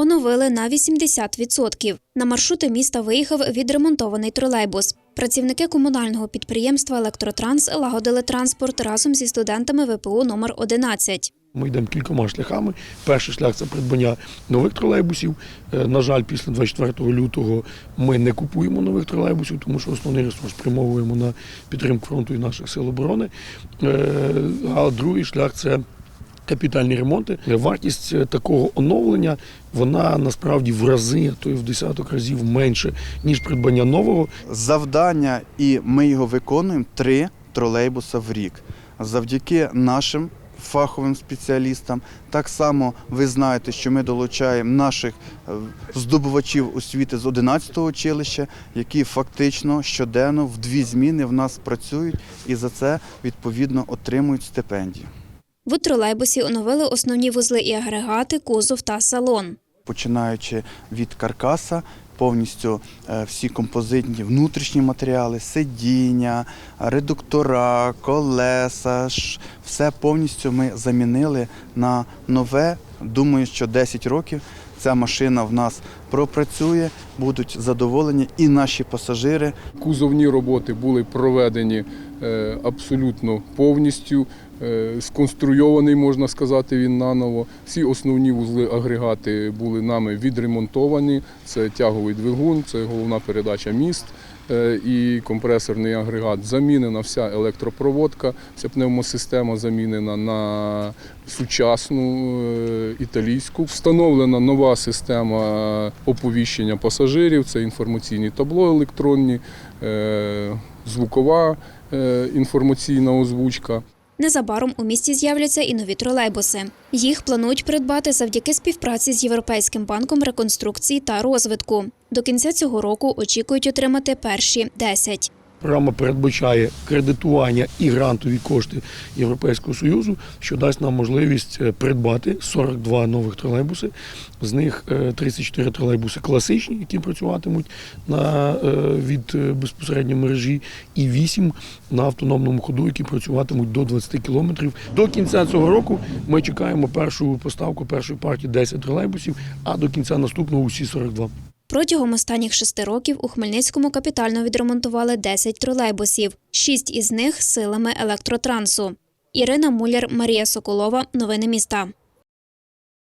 оновили на 80%. На маршрути міста виїхав відремонтований тролейбус. Працівники комунального підприємства Електротранс лагодили транспорт разом зі студентами ВПУ номер 11. Ми йдемо кількома шляхами. Перший шлях це придбання нових тролейбусів. Е, На жаль, після 24 лютого ми не купуємо нових тролейбусів, тому що основний ресурс спрямовуємо на підтримку фронту і наших сил оборони. Е, А другий шлях це капітальні ремонти. Вартість е, такого оновлення вона насправді в рази, а то й в десяток разів менше, ніж придбання нового. завдання, і ми його виконуємо три тролейбуса в рік. Завдяки нашим фаховим спеціалістам. Так само ви знаєте, що ми долучаємо наших е, здобувачів освіти з 11-го училища, які фактично щоденно в дві зміни в нас працюють і за це відповідно отримують стипендію. В тролейбусі оновили основні вузли і агрегати, кузов та салон. починаючи від каркаса, повністю е, всі композитні внутрішні матеріали, сидіння, редуктора, колеса, все повністю ми замінили на нове. Думаю, що 10 років ця машина в нас пропрацює, будуть задоволені і наші пасажири, Кузовні роботи були проведені е, абсолютно повністю. Е, Сконструйований, можна сказати, він наново. Всі основні вузли агрегати були нами відремонтовані. Це тяговий двигун, це головна передача міст і компресорний агрегат. Замінена вся електропроводка, вся пневмосистема замінена на сучасну е, італійську. Встановлена нова система оповіщення пасажирів, це інформаційні табло електронні, е, звукова е, інформаційна озвучка. Незабаром у місті з'являться і нові тролейбуси. Їх планують придбати завдяки співпраці з Європейським банком реконструкції та розвитку. До кінця цього року очікують отримати перші 10. Програма передбачає кредитування і грантові кошти Європейського Союзу, що дасть нам можливість е, придбати 42 нових тролейбуси. З них е, 34 тролейбуси класичні, які працюватимуть на, е, від е, безпосередньо мережі, і 8 на автономному ходу, які працюватимуть до 20 кілометрів. До кінця цього року ми чекаємо першу поставку першої партії 10 тролейбусів, а до кінця наступного усі 42. Протягом останніх шести років у Хмельницькому капітально відремонтували 10 тролейбусів, шість із них силами електротрансу. Ірина Муляр, Марія Соколова. Новини міста.